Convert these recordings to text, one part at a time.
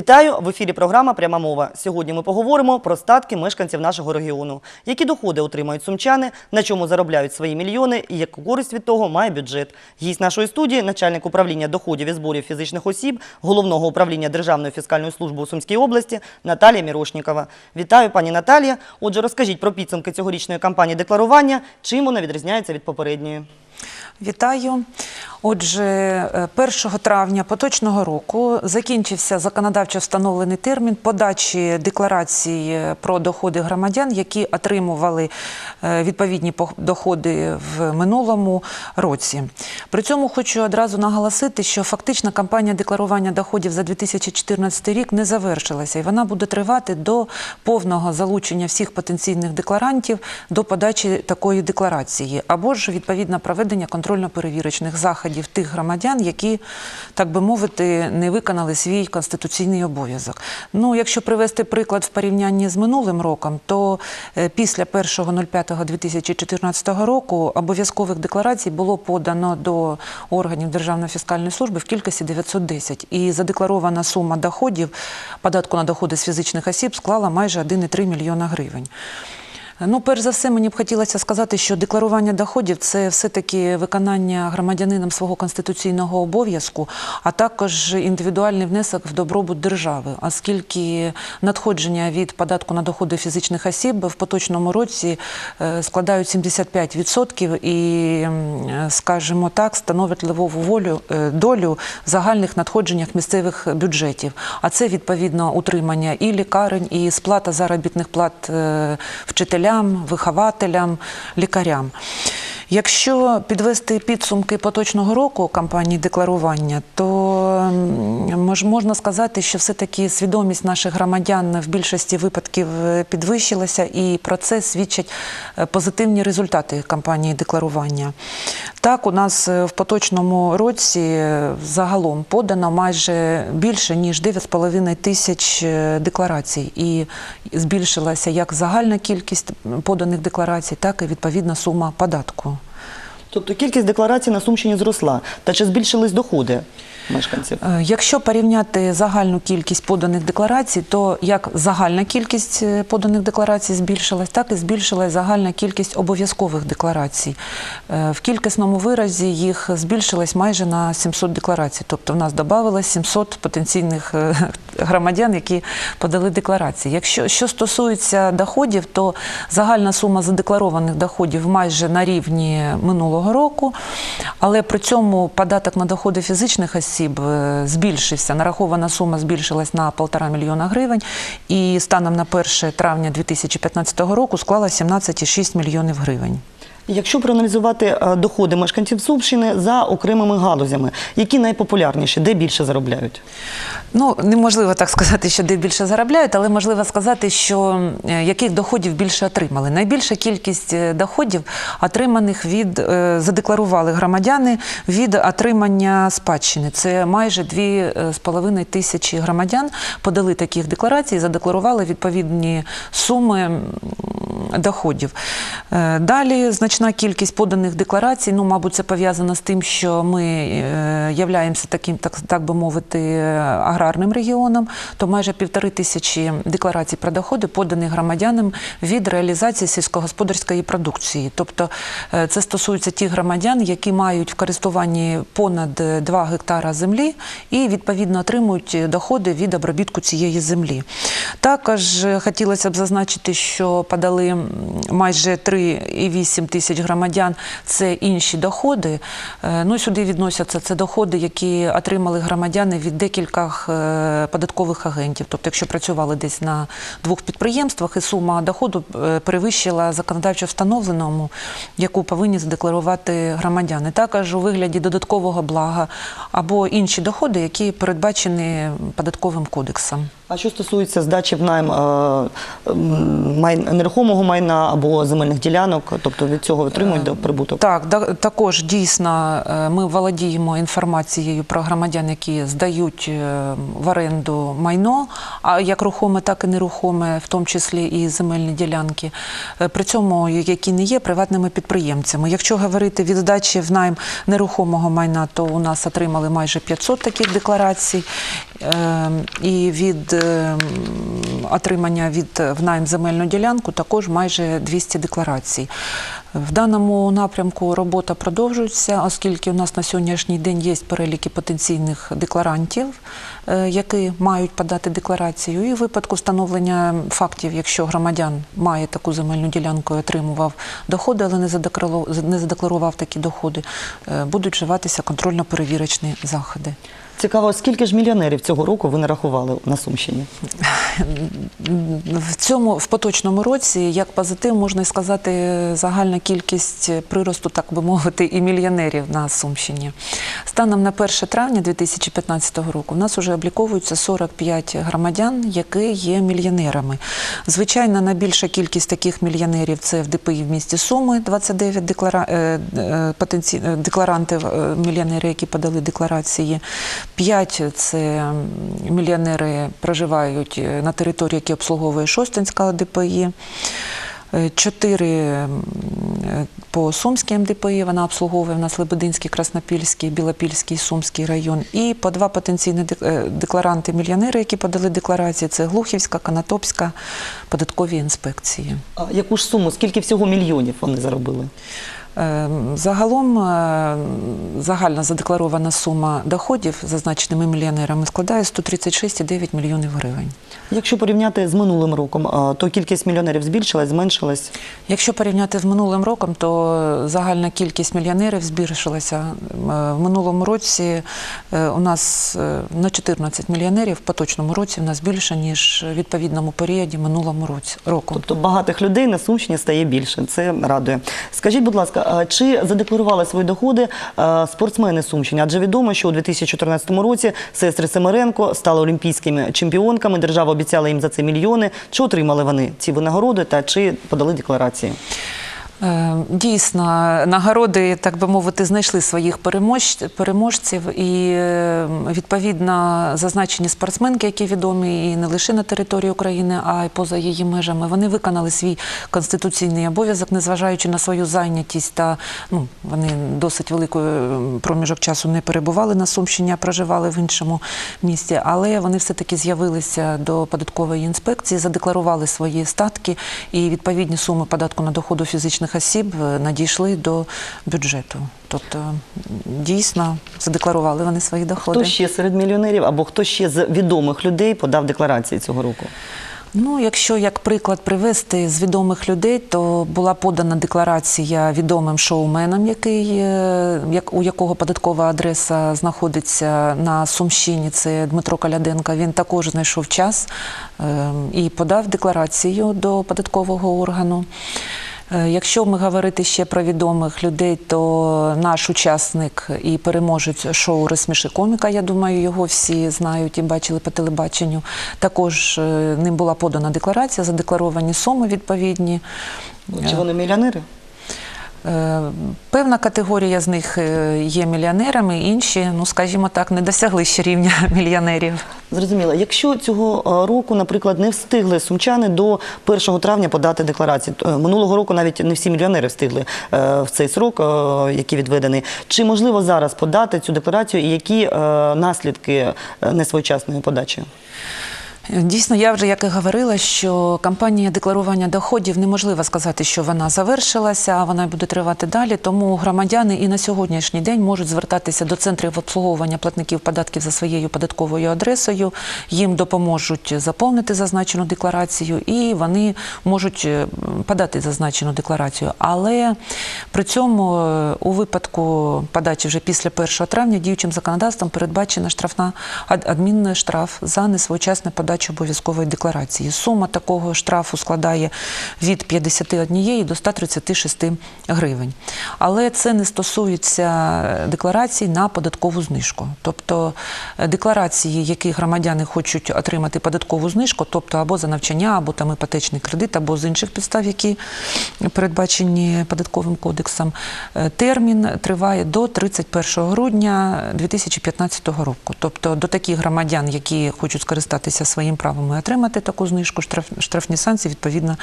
Вітаю в ефірі. Програма Пряма мова. Сьогодні ми поговоримо про статки мешканців нашого регіону, які доходи отримають сумчани, на чому заробляють свої мільйони і яку користь від того має бюджет. Гість нашої студії, начальник управління доходів і зборів фізичних осіб, головного управління Державної фіскальної служби у Сумській області Наталія Мірошнікова. Вітаю, пані Наталія. Отже, розкажіть про підсумки цьогорічної кампанії декларування, чим вона відрізняється від попередньої. Вітаю. Отже, е, 1 травня поточного року закінчився законодавчо встановлений термін подачі декларацій про доходи громадян, які отримували е, відповідні доходи в минулому році. При цьому хочу одразу наголосити, що фактична кампанія декларування доходів за 2014 рік не завершилася, і вона буде тривати до повного залучення всіх потенційних декларантів до подачі такої декларації, або ж відповідно проведення контрольно-перевірочних заходів тих громадян, які, так би мовити, не виконали свій конституційний обов'язок. Ну, якщо привести приклад в порівнянні з минулим роком, то е, після 1.05.2014 року обов'язкових декларацій було подано до органів Державної фіскальної служби в кількості 910. І задекларована сума доходів податку на доходи з фізичних осіб склала майже 1,3 мільйона гривень. Ну, перш за все, мені б хотілося сказати, що декларування доходів це все-таки виконання громадянином свого конституційного обов'язку, а також індивідуальний внесок в добробут держави, оскільки надходження від податку на доходи фізичних осіб в поточному році е, складають 75% і, скажімо так, становлять левову волю е, долю в загальних надходженнях місцевих бюджетів. А це відповідно утримання і лікарень, і сплата заробітних плат е, вчителям, вихователям, лікарям. Якщо підвести підсумки поточного року кампанії декларування, то можна сказати, що все-таки свідомість наших громадян в більшості випадків е, підвищилася, і про це свідчать е, позитивні результати кампанії декларування. Так, у нас е, в поточному році загалом подано майже більше ніж 9,5 тисяч декларацій, і збільшилася як загальна кількість поданих декларацій, так і відповідна сума податку. Тобто кількість декларацій на Сумщині зросла. Та чи збільшились доходи мешканців? Е, Якщо порівняти загальну кількість поданих декларацій, то як загальна кількість е, поданих декларацій збільшилась, так і збільшилась загальна кількість обов'язкових декларацій. Е, В кількісному виразі їх збільшилось майже на 700 декларацій. Тобто в нас додавалось 700 потенційних громадян, які подали декларації. Якщо що стосується доходів, то загальна сума задекларованих доходів майже на рівні минулого року, але при цьому податок на доходи фізичних осіб е, збільшився. Нарахована сума збільшилась на 1,5 мільйона гривень, і станом на 1 травня 2015 року склала 17,6 мільйонів гривень. Якщо проаналізувати е, доходи мешканців Сумщини за окремими галузями, які найпопулярніші, де більше заробляють? Ну, неможливо так сказати, що де більше заробляють, але можливо сказати, що е, яких доходів більше отримали. Найбільша кількість е, доходів отриманих від задекларували громадяни від отримання спадщини. Це майже 2,5 тисячі громадян подали таких декларацій, задекларували відповідні суми доходів. Далі значна кількість поданих декларацій. Ну, мабуть, це пов'язано з тим, що ми е, являємося таким, так, так би мовити, е, аграрним регіоном, то майже півтори тисячі декларацій про доходи поданих громадянам від реалізації сільськогосподарської продукції. Тобто е, це стосується тих громадян, які мають в користуванні понад 2 гектара землі і відповідно отримують доходи від обробітку цієї землі. Також е, хотілося б зазначити, що подали майже 3,8 тисяч громадян це інші доходи. Е, Ну, сюди відносяться це доходи, які отримали громадяни від декількох е, податкових агентів. Тобто, якщо працювали десь на двох підприємствах, і сума доходу е, перевищила законодавчо встановленому, яку повинні задекларувати громадяни. Також у вигляді додаткового блага або інші доходи, які передбачені податковим кодексом. А що стосується здачі в найм е, нерухомого майна або земельних ділянок, тобто від цього отримують до- прибуток? Так, також дійсно е, ми володіємо інформацією про громадян, які здають е, в оренду майно, а як рухоме, так і нерухоме, в тому числі і земельні ділянки. При цьому які не є приватними підприємцями. Якщо говорити від здачі в найм нерухомого майна, то у нас отримали майже 500 таких декларацій. Е, і від е, отримання від в найм земельну ділянку також майже 200 декларацій. В даному напрямку робота продовжується, оскільки у нас на сьогоднішній день є переліки потенційних декларантів, е, які мають подати декларацію. І в випадку встановлення фактів, якщо громадян має таку земельну ділянку і отримував доходи, але не задекларував, такі доходи, е, будуть вживатися контрольно-перевірочні заходи. Цікаво, скільки ж мільйонерів цього року ви нарахували на Сумщині? В цьому в поточному році, як позитив, можна сказати, загальна кількість приросту, так би мовити, і мільйонерів на Сумщині. Станом на 1 травня 2015 року у нас вже обліковується 45 громадян, які є мільйонерами. Звичайно, найбільша кількість таких мільйонерів це в ДПІ в місті Суми, 29 деклара... е, е, потенці... е, декларантів, мільйонери, які подали декларації. 5 – це мільйонери проживають е, на території, які обслуговує Шостинська ДПІ. Е, Чотири е, по Сумській МДПІ, вона обслуговує в нас Лебединський, Краснопільський, Білопільський, Сумський район. І по два потенційні е, декларанти-мільйонери, які подали декларації, це Глухівська, Канатопська, податкові інспекції. А яку ж суму, скільки всього мільйонів вони заробили? Е, Загалом е, загальна задекларована сума доходів зазначеними мільйонерами складає 136,9 мільйонів гривень. Якщо порівняти з минулим роком, то кількість мільйонерів збільшилась, зменшилась. Якщо порівняти з минулим роком, то загальна кількість мільйонерів збільшилася. Е, В минулому році е, у нас на 14 мільйонерів, в поточному році в нас більше, ніж в відповідному періоді минулому році року. Тобто багатих людей на Сумщині стає більше. Це радує. Скажіть, будь ласка, а чи задекларували свої доходи спортсмени Сумщини? Адже відомо, що у 2014 році сестри Семеренко стали олімпійськими чемпіонками. Держава обіцяла їм за це мільйони. Чи отримали вони ці винагороди та чи подали декларації? Е, Дійсно, нагороди, так би мовити, знайшли своїх переможців, і е, відповідно зазначені спортсменки, які відомі і не лише на території України, а й поза її межами, вони виконали свій конституційний обов'язок, незважаючи на свою зайнятість та ну вони досить великий проміжок часу не перебували на Сумщині, а проживали в іншому місті. Але вони все таки з'явилися до податкової інспекції, задекларували свої статки і відповідні суми податку на доходу фізичних осіб е, надійшли до бюджету. Тобто дійсно задекларували вони свої доходи. Хто ще серед мільйонерів або хто ще з відомих людей подав декларації цього року? Ну, якщо як приклад привести з відомих людей, то була подана декларація відомим шоуменам, який, е, як, у якого податкова адреса знаходиться на Сумщині, це Дмитро Каляденко. Він також знайшов час е, і подав декларацію до податкового органу. Е, Якщо ми говорити ще про відомих людей, то наш учасник і переможець шоу Розсміши коміка, я думаю, його всі знають і бачили по телебаченню. Також е, ним була подана декларація, задекларовані суми відповідні. Чи вони мільйонери? Е, Певна категорія з них е, є мільйонерами, інші, ну скажімо так, не досягли ще рівня мільйонерів. Зрозуміло. Якщо цього е, року, наприклад, не встигли сумчани до 1 травня подати декларації, минулого року навіть не всі мільйонери встигли в цей срок, який відведений. Чи можливо зараз подати цю декларацію і які наслідки несвоєчасної подачі? Дійсно, я вже як і говорила, що кампанія декларування доходів неможливо сказати, що вона завершилася, а вона буде тривати далі. Тому громадяни і на сьогоднішній день можуть звертатися до центрів обслуговування платників податків за своєю податковою адресою. Їм допоможуть заповнити зазначену декларацію, і вони можуть е, подати зазначену декларацію. Але при цьому е, у випадку подачі вже після 1 травня діючим законодавством передбачена штрафна ад- адмінний штраф за несвоєчасне подачу обов'язкової декларації. Сума такого штрафу складає від 51 до 136 гривень. Але це не стосується декларацій на податкову знижку. Тобто е, декларації, які громадяни хочуть отримати податкову знижку, тобто або за навчання, або там іпотечний кредит, або з інших підстав, які передбачені податковим кодексом, е, термін триває до 31 грудня 2015 року. Тобто до таких громадян, які хочуть скористатися своїм своїм правом і отримати таку знижку. Штраф, штрафні санкції відповідно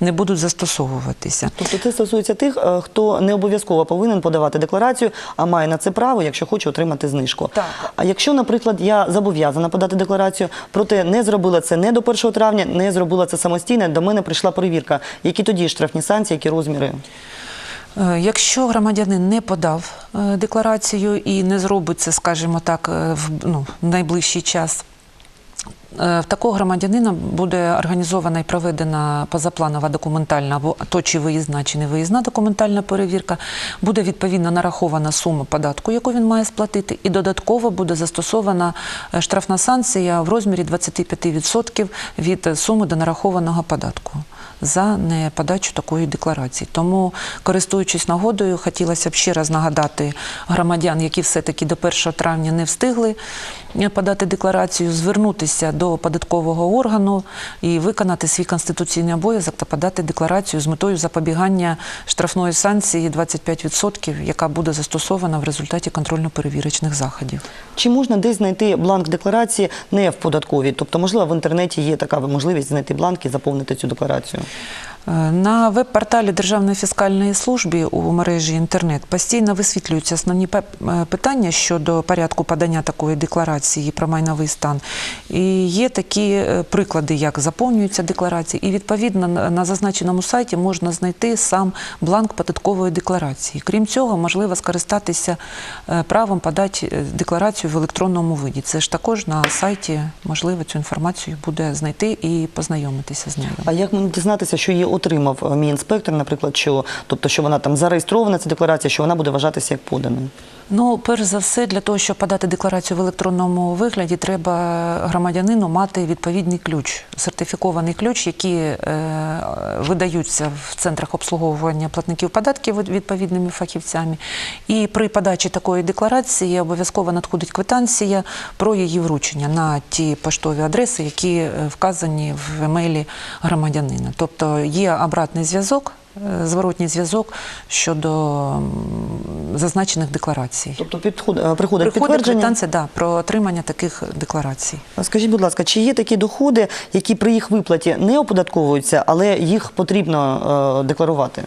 не будуть застосовуватися. Тобто це стосується тих, е, хто не обов'язково повинен подавати декларацію, а має на це право, якщо хоче отримати знижку. Так. А якщо, наприклад, я зобов'язана подати декларацію, проте не зробила це не до 1 травня, не зробила це самостійно, до мене прийшла перевірка. Які тоді штрафні санкції, які розміри? Е, Якщо громадянин не подав е, декларацію і не зробить це, скажімо так, в ну, найближчий час. Е, В такого громадянина буде організована і проведена позапланова документальна або то чи виїзна, чи не виїзна документальна перевірка. Буде відповідно нарахована сума податку, яку він має сплатити, і додатково буде застосована е, штрафна санкція в розмірі 25% від суми до нарахованого податку за неподачу такої декларації. Тому, користуючись нагодою, хотілося б ще раз нагадати громадян, які все-таки до 1 травня не встигли е, подати декларацію, звернутися до податкового органу і виконати свій конституційний обов'язок та подати декларацію з метою запобігання штрафної санкції 25%, яка буде застосована в результаті контрольно-перевірочних заходів. Чи можна десь знайти бланк декларації не в податковій? Тобто, можливо, в інтернеті є така можливість знайти бланк і заповнити цю декларацію. Е, На веб-порталі Державної фіскальної служби у мережі інтернет постійно висвітлюються основні е, питання щодо порядку подання такої декларації про майновий стан. І є такі е, приклади, як заповнюються декларації, і відповідно на на зазначеному сайті можна знайти сам бланк податкової декларації. Крім цього, можливо скористатися правом подати декларацію в електронному виді. Це ж також на сайті можливо цю інформацію буде знайти і познайомитися з нею. А як мені дізнатися, що її отримав е, мій інспектор, наприклад, що тобто, що вона там зареєстрована, ця декларація, що вона буде вважатися як поданою? Ну, перш за все, для того, щоб подати декларацію в електронному вигляді, треба громадянину мати відповідний ключ, сертифікований ключ, які е, видаються в центрах обслуговування платників податків відповідними фахівцями. І при подачі такої декларації обов'язково надходить квитанція про її вручення на ті поштові адреси, які е, вказані в емейлі громадянина. Тобто є обратний зв'язок. е, Зворотній зв'язок щодо зазначених декларацій. Тобто підход, е, приходить Приходить підтвердження. квитанція да, про отримання таких декларацій. Скажіть, будь ласка, чи є такі доходи, які при їх виплаті не оподатковуються, але їх потрібно е, декларувати?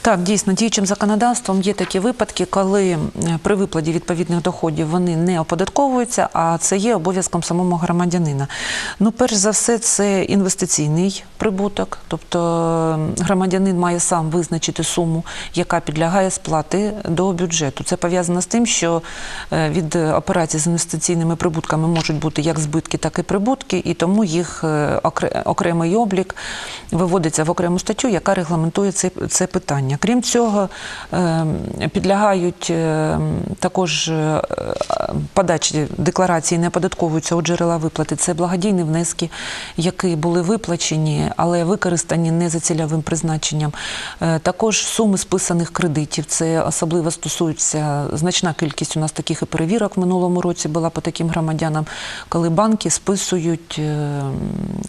Так, дійсно, діючим законодавством є такі випадки, коли е, при виплаті відповідних доходів вони не оподатковуються, а це є обов'язком самого громадянина. Ну, перш за все, це інвестиційний прибуток, тобто е, громадянин має сам визначити суму, яка підлягає сплати до бюджету. Це пов'язано з тим, що е, від операцій з інвестиційними прибутками можуть бути як збитки, так і прибутки, і тому їх окремий облік виводиться в окрему статтю, яка регламентує це, це питання. Крім цього, е, підлягають е, також е, подачі декларації не оподатковуються у джерела виплати. Це благодійні внески, які були виплачені, але використані не за цільовим призначенням. Е, Також суми списаних кредитів. Це особливо стосується значна кількість у нас таких і перевірок в минулому році була по таким громадянам, коли банки списують е,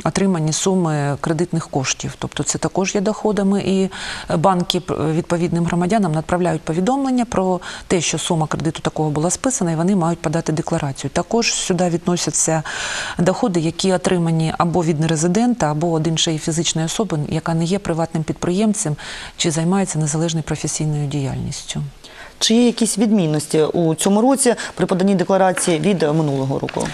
отримані суми кредитних коштів. Тобто це також є доходами, і банки відповідним громадянам направляють повідомлення про те, що сума кредиту такого була списана, і вони мають подати декларацію. Також сюди відносяться доходи, які отримані або від нерезидента, або від іншої фізичної особи, яка не є приватним підприємцем чи займається незалежною професійною діяльністю. Чи є якісь відмінності у цьому році при поданні декларації від минулого року?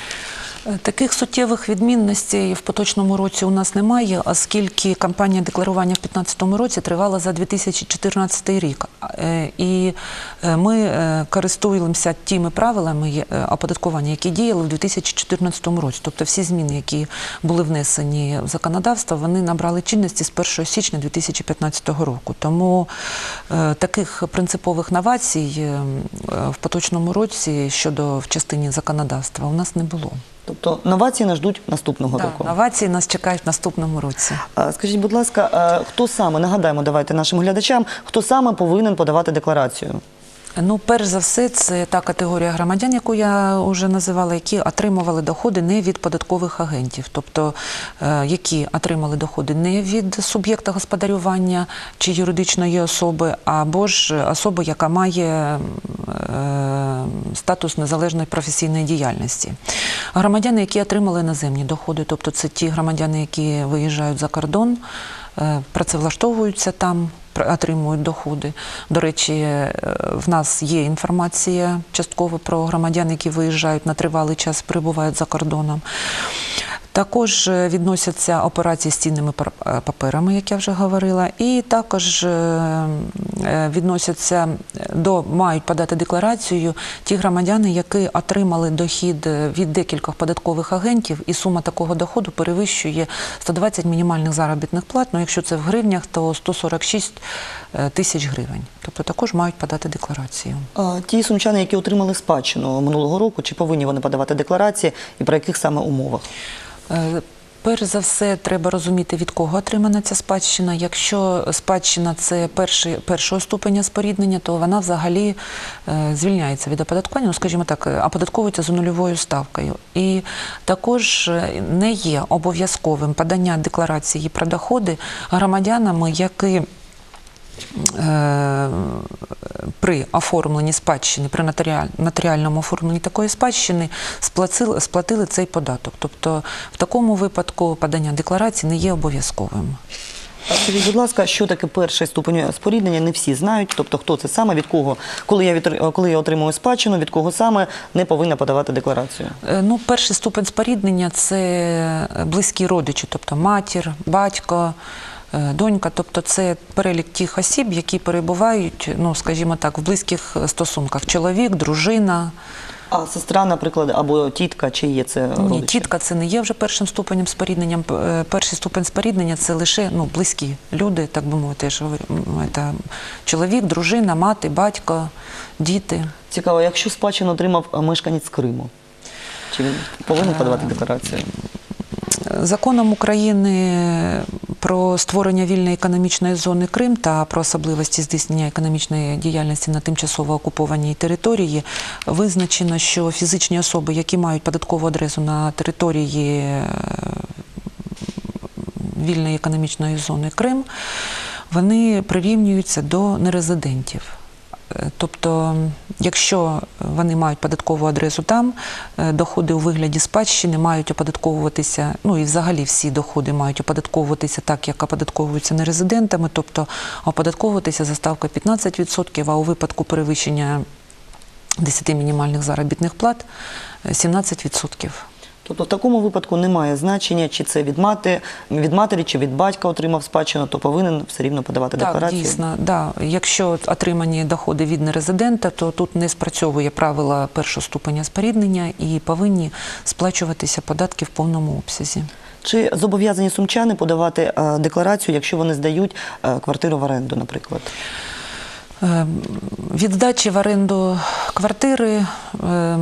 Е, Таких суттєвих відмінностей в поточному році у нас немає, оскільки кампанія декларування в 2015 році тривала за 2014 рік. Е, І е, ми користуємося тими правилами оподаткування, які діяли в 2014 році. Тобто всі зміни, які були внесені в законодавство, вони набрали чинності з 1 січня 2015 року. Тому таких принципових новацій в поточному році щодо в частині законодавства у нас не було. Тобто новації нас ждуть наступного Да, року. новації нас чекають в наступному році. Скажіть, будь ласка, хто саме нагадаємо, давайте нашим глядачам, хто саме повинен подавати декларацію? Ну, перш за все, це та категорія громадян, яку я вже називала, які отримували доходи не від податкових агентів, тобто е, які отримали доходи не від суб'єкта господарювання чи юридичної особи, або ж особи, яка має е, статус незалежної професійної діяльності. Громадяни, які отримали іноземні доходи, тобто це ті громадяни, які виїжджають за кордон, е, працевлаштовуються там, отримують доходи. До речі, е, в нас є інформація частково про громадян, які виїжджають на тривалий час, перебувають за кордоном. Також е, відносяться операції з цінними е, паперами, як я вже говорила, і також е, відносяться до мають подати декларацію ті громадяни, які отримали дохід від декількох податкових агентів, і сума такого доходу перевищує 120 мінімальних заробітних плат. Ну, якщо це в гривнях, то 146 е, тисяч гривень. Тобто також мають подати декларацію. А ті сумчани, які отримали спадщину минулого року, чи повинні вони подавати декларації і при яких саме умовах? Е, Перш за все, треба розуміти, від кого отримана ця спадщина. Якщо спадщина це перший, першого ступеня споріднення, то вона взагалі е, звільняється від оподаткування, ну, скажімо так, е, оподатковується за нульовою ставкою. І також не є обов'язковим подання декларації про доходи громадянами, які при оформленні спадщини, при нотаріаль- нотаріальному оформленні такої спадщини сплатили, сплатили цей податок. Тобто в такому випадку подання декларації не є обов'язковим. Скажіть, будь ласка, що таке перший ступень споріднення? Не всі знають. Тобто, хто це саме, від кого, коли я відтр- коли я отримую спадщину, від кого саме не повинна подавати декларацію? Е, Ну, перший ступень споріднення це близькі родичі, тобто матір, батько, е, донька, тобто це перелік тих осіб, які перебувають, ну скажімо так, в близьких стосунках: чоловік, дружина. А сестра, наприклад, або тітка, чи є це Ні, тітка це не є вже першим ступенем споріднення. Е, Перший ступень споріднення це лише ну, близькі люди, так би мовити, я ж говорю, це чоловік, дружина, мати, батько, діти. Цікаво, якщо спадщину отримав е, мешканець Криму, чи він повинен подавати декларацію? Законом України про створення вільної економічної зони Крим та про особливості здійснення економічної діяльності на тимчасово окупованій території визначено, що фізичні особи, які мають податкову адресу на території е, вільної економічної зони Крим, вони прирівнюються до нерезидентів. Е, Тобто, якщо вони мають податкову адресу там, е, доходи у вигляді спадщини мають оподатковуватися, ну і взагалі всі доходи мають оподатковуватися так, як оподатковуються нерезидентами, тобто оподатковуватися за ставкою 15%, а у випадку перевищення 10 мінімальних заробітних плат е, 17%. Тобто в такому випадку немає значення, чи це від мати, від матері, чи від батька отримав спадщину, то повинен все рівно подавати Так, декларацію. дійсно, да. Якщо отримані доходи від нерезидента, то тут не спрацьовує правила першого ступеня споріднення і повинні сплачуватися податки в повному обсязі. Чи зобов'язані сумчани подавати е, декларацію, якщо вони здають е, квартиру в оренду, наприклад? Е, Від здачі в оренду квартири е,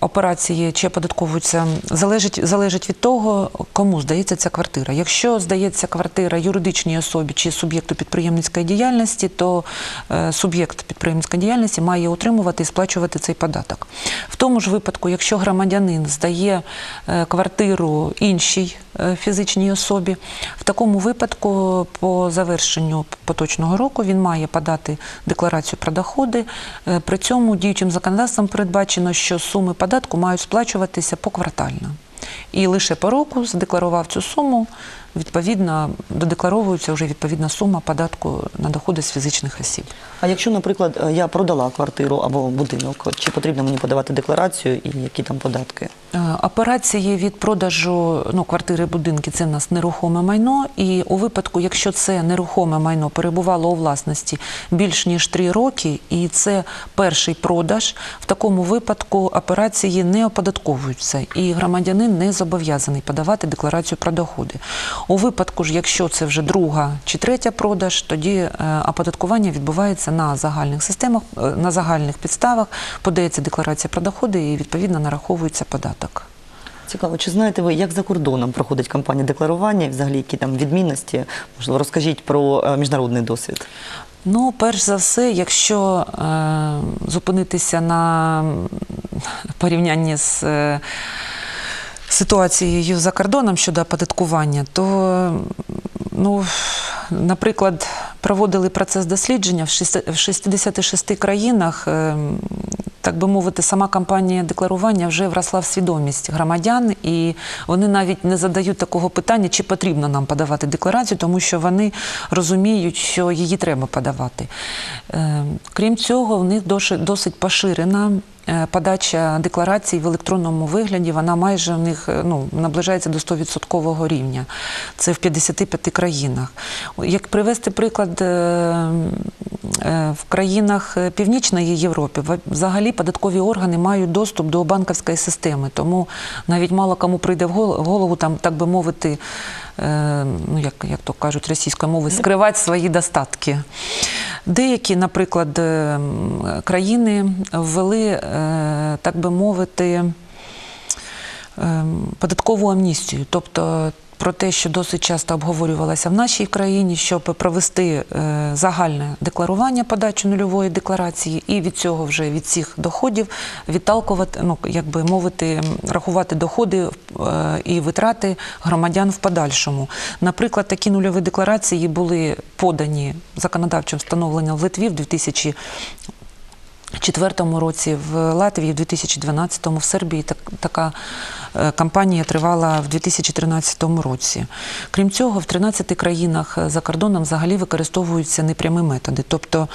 операції чи оподатковуються залежить, залежить від того, кому здається ця квартира. Якщо здається квартира юридичній особі чи суб'єкту підприємницької діяльності, то е, суб'єкт підприємницької діяльності має утримувати і сплачувати цей податок. В тому ж випадку, якщо громадянин здає е, квартиру іншій фізичній особі, в такому випадку по завершенню поточного року він має подати декларацію про доходи. Е, При цьому діючим законодавством передбачено, що суми податку мають сплачуватися поквартально. І лише по року задекларував цю суму, відповідно додекларовується вже відповідна сума податку на доходи з фізичних осіб. А якщо, наприклад, е, я продала квартиру або будинок, чи потрібно мені подавати декларацію і які там податки? Е, Операції від продажу ну, квартири, будинки це в нас нерухоме майно. І у випадку, якщо це нерухоме майно перебувало у власності більш ніж три роки, і це перший продаж, в такому випадку операції не оподатковуються, і громадянин не зобов'язаний подавати декларацію про доходи. У випадку ж, якщо це вже друга чи третя продаж, тоді е, оподаткування відбувається на загальних системах, е, на загальних підставах, подається декларація про доходи і відповідно нараховується податок. Цікаво, чи знаєте ви, як за кордоном проходить кампанія декларування і взагалі які там відмінності? Можливо, розкажіть про е, міжнародний досвід. Ну, перш за все, якщо е, зупинитися на порівнянні з е, ситуацією за кордоном щодо оподаткування, то, ну, наприклад, проводили процес дослідження в шести- 66 країнах. е, Так би мовити, сама кампанія декларування вже вросла в свідомість громадян, і вони навіть не задають такого питання, чи потрібно нам подавати декларацію, тому що вони розуміють, що її треба подавати. Е, Крім цього, в них досить, поширена подача декларацій в електронному вигляді. Вона майже в них е, ну, наближається до 100% рівня. Це в 55 країнах. Як привести приклад, е, е, в країнах е, Північної Європи взагалі податкові органи мають доступ до банківської системи, тому навіть мало кому прийде в голову там, так би мовити, е, ну як, як то кажуть російської мови скривати свої достатки. Деякі, наприклад, е, країни ввели, е, так би мовити, ем, податкову амністію, тобто про те, що досить часто обговорювалося в нашій країні, щоб провести е, загальне декларування подачу нульової декларації, і від цього вже від цих доходів відталкувати, ну як би мовити, рахувати доходи е, і витрати громадян в подальшому. Наприклад, такі нульові декларації були подані законодавчим встановленням в Литві в 2000 2004 році в Латвії, в 2012 в Сербії так, така кампанія тривала в 2013 році. Крім цього, в 13 країнах за кордоном взагалі використовуються непрямі методи, тобто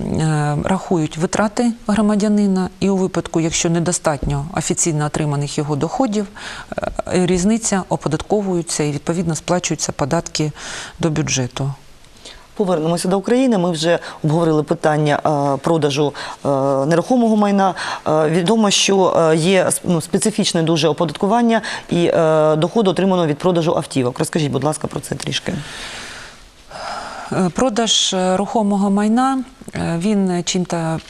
е, рахують витрати громадянина, і у випадку, якщо недостатньо офіційно отриманих його доходів, е, різниця оподатковується і відповідно сплачуються податки до бюджету. Повернемося до України. Ми вже обговорили питання е, продажу е, нерухомого майна. Е, відомо, що є ну, специфічне дуже оподаткування і доходи отримано від продажу автівок. Розкажіть, будь ласка, про це трішки. Е, Продаж е, рухомого майна е, він чим-то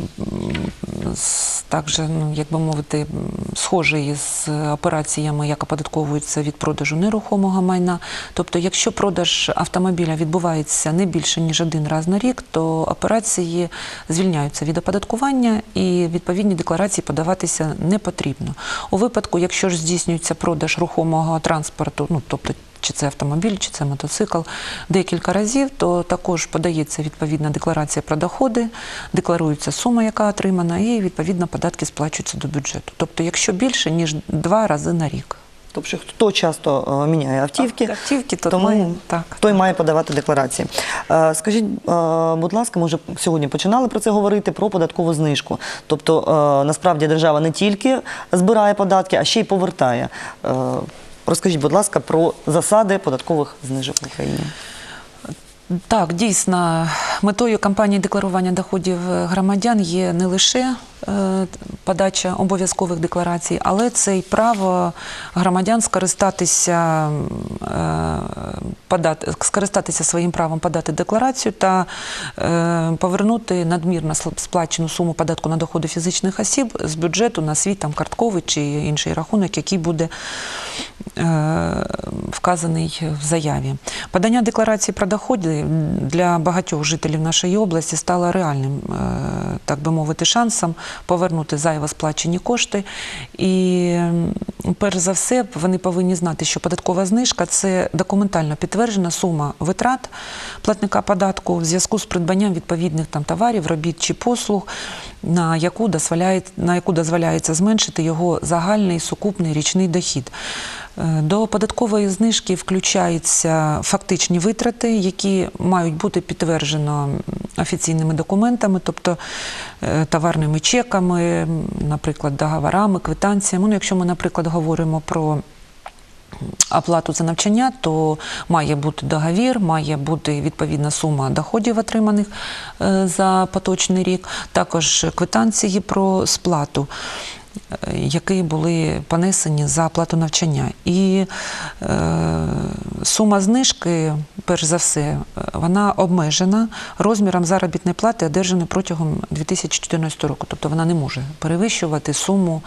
так ну, як би мовити, схожий з операціями, як оподатковується від продажу нерухомого майна. Тобто, якщо продаж автомобіля відбувається не більше ніж один раз на рік, то операції звільняються від оподаткування і відповідні декларації подаватися не потрібно. У випадку, якщо ж здійснюється продаж рухомого транспорту, ну тобто чи це автомобіль, чи це мотоцикл, декілька разів, то також подається відповідна декларація про доходи, декларується сума, яка отримана, і відповідно податки сплачуються до бюджету. Тобто, якщо більше ніж два рази на рік. Тобто, хто часто е, міняє автівки, Автівки, то тому має, так. той має подавати декларації. Е, Скажіть, е, будь ласка, ми вже сьогодні починали про це говорити, про податкову знижку. Тобто, насправді держава не тільки збирає податки, а ще й повертає. Розкажіть, будь ласка, про засади податкових знижок в Україні. Так, дійсно, метою кампанії декларування доходів громадян є не лише подача обов'язкових декларацій, але це й право громадян скористатися, е, подати, скористатися своїм правом подати декларацію та е, повернути надмірно сплачену суму податку на доходи фізичних осіб з бюджету на свій там картковий чи інший рахунок, який буде е, вказаний в заяві. Подання декларації про доходи для багатьох жителів нашої області стало реальним, е, так би мовити, шансом повернути зайво сплачені кошти. І перш за все, вони повинні знати, що податкова знижка це документально підтверджена сума витрат платника податку в зв'язку з придбанням відповідних там товарів, робіт чи послуг, на яку дозволяє, на яку дозволяється зменшити його загальний сукупний річний дохід. Е, До податкової знижки включаються фактичні витрати, які мають бути підтверджено офіційними документами, тобто е, товарними чеками, наприклад, договорами, квитанціями. Ну, якщо ми, наприклад, говоримо про оплату за навчання, то має бути договір, має бути відповідна сума доходів, отриманих е, за поточний рік, також квитанції про сплату. Які були понесені за оплату навчання. І е, сума знижки, перш за все, вона обмежена розміром заробітної плати, одержаної протягом 2014 року. Тобто вона не може перевищувати суму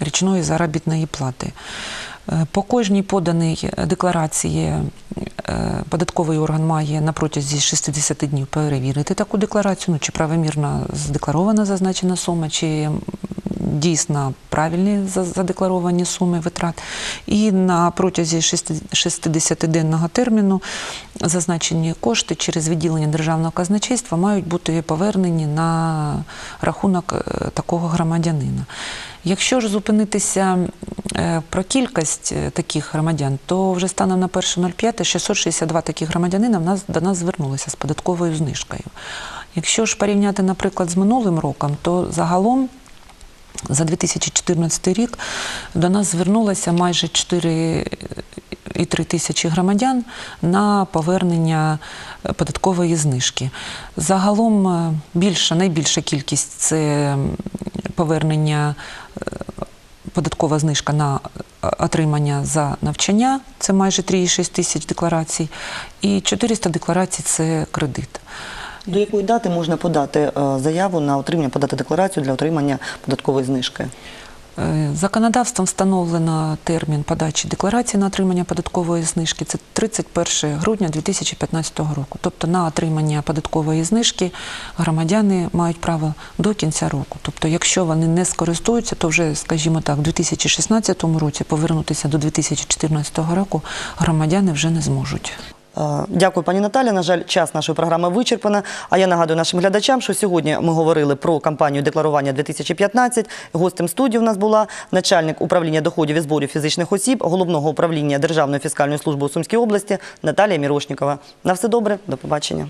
річної заробітної плати. Е, По кожній поданій декларації Е, Податковий орган має на протязі 60 днів перевірити таку декларацію, ну, чи правомірно задекларована зазначена сума, чи дійсно правильні за- задекларовані суми витрат. І на протязі 60-денного терміну зазначені кошти через відділення державного казначейства мають бути повернені на рахунок е, такого громадянина. Якщо ж зупинитися е, про кількість е, таких громадян, то вже станом на 1.05 662 таких громадянина в нас, до нас звернулися з податковою знижкою. Якщо ж порівняти, наприклад, з минулим роком, то загалом за 2014 рік до нас звернулося майже 4,3 тисячі громадян на повернення податкової знижки. Загалом е, більша, найбільша кількість це повернення е, податкова знижка на е, отримання за навчання, це майже 3,6 тисяч декларацій, і 400 декларацій це кредит. До якої дати можна подати е, заяву на отримання, подати декларацію для отримання податкової знижки? Е, Законодавством встановлено термін подачі декларації на отримання податкової знижки. Це 31 грудня 2015 року. Тобто на отримання податкової знижки громадяни мають право до кінця року. Тобто, якщо вони не скористуються, то вже, скажімо так, в 2016 році повернутися до 2014 року громадяни вже не зможуть. Е, Дякую, пані Наталі. На жаль, час нашої програми вичерпана. А я нагадую нашим глядачам, що сьогодні ми говорили про кампанію декларування 2015. Гостем студії у нас була начальник управління доходів і зборів фізичних осіб головного управління Державної фіскальної служби у Сумській області Наталія Мірошнікова. На все добре, до побачення.